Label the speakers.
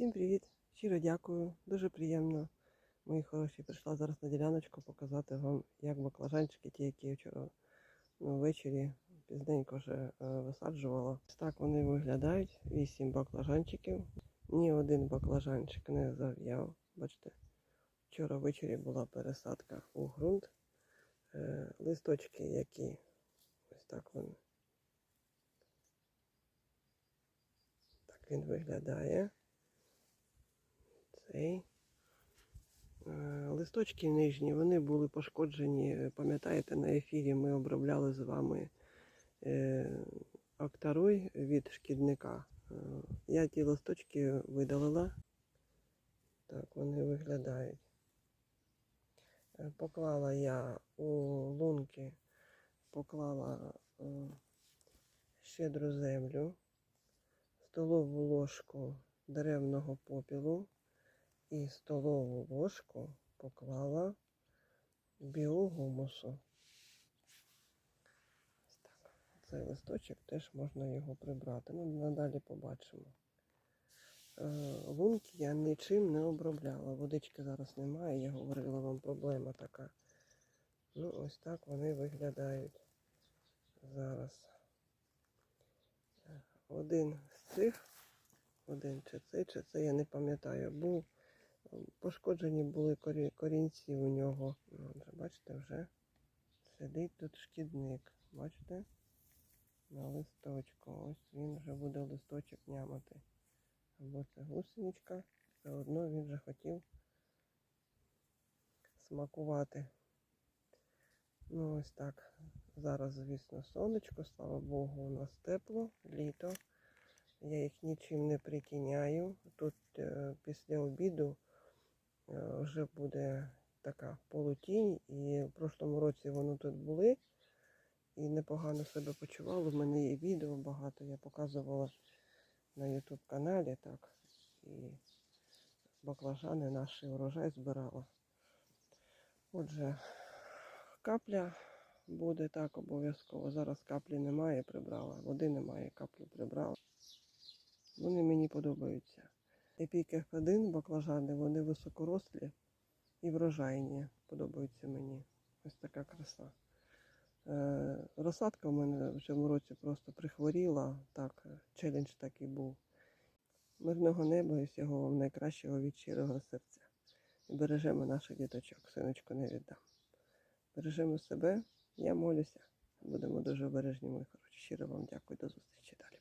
Speaker 1: Всім привіт! Щиро дякую, дуже приємно. Мої хороші, прийшла зараз на діляночку показати вам, як баклажанчики, ті, які я вчора ну, ввечері пізненько вже е, висаджувала. Так вони виглядають. Вісім баклажанчиків. Ні один баклажанчик не зав'яв. Бачите, вчора ввечері була пересадка у ґрунт. Е, листочки, які ось так вони. Так він виглядає. Цей. Е, Листочки нижні, вони були пошкоджені. Пам'ятаєте, на ефірі ми обробляли з вами е, Актаруй від шкідника. Е, Я ті листочки видалила. Так вони виглядають. Поклала я у лунки, поклала щедру землю, столову ложку деревного попілу і столову ложку поклала біогумусу. Так. Цей листочок теж можна його прибрати. Ну, надалі побачимо. Е, Лунки я нічим не обробляла. Водички зараз немає, я говорила вам, проблема така. Ну, ось так вони виглядають зараз. Один з цих, один чи цей, чи це я не пам'ятаю, був пошкоджені були корінці у нього. Ну, бачите, вже сидить тут шкідник. Бачите? На листочку. Ось він вже буде листочок нямати. Або це гусеничка. Все одно він вже хотів смакувати. Ну, ось так. Зараз, звісно, сонечко, слава Богу, у нас тепло, літо. Я їх нічим не притіняю. Тут е, після обіду вже буде така полутінь. І в прошлому році вони тут були і непогано себе почували. В мене є відео багато, я показувала на YouTube каналі, так. І баклажани наші урожай збирала. Отже, капля буде так обов'язково. Зараз каплі немає, прибрала. Води немає, каплю прибрала. Вони мені подобаються. Епік F1 баклажани, вони високорослі і врожайні. Подобаються мені. Ось така краса. Е, розсадка в мене в цьому році просто прихворіла. Так, челендж такий був. Мирного неба і всього вам найкращого від щирого серця. І бережемо наших діточок, синочку не віддам. Бережемо себе, я молюся. Будемо дуже обережні, мої хороші. Щиро вам дякую, до зустрічі далі.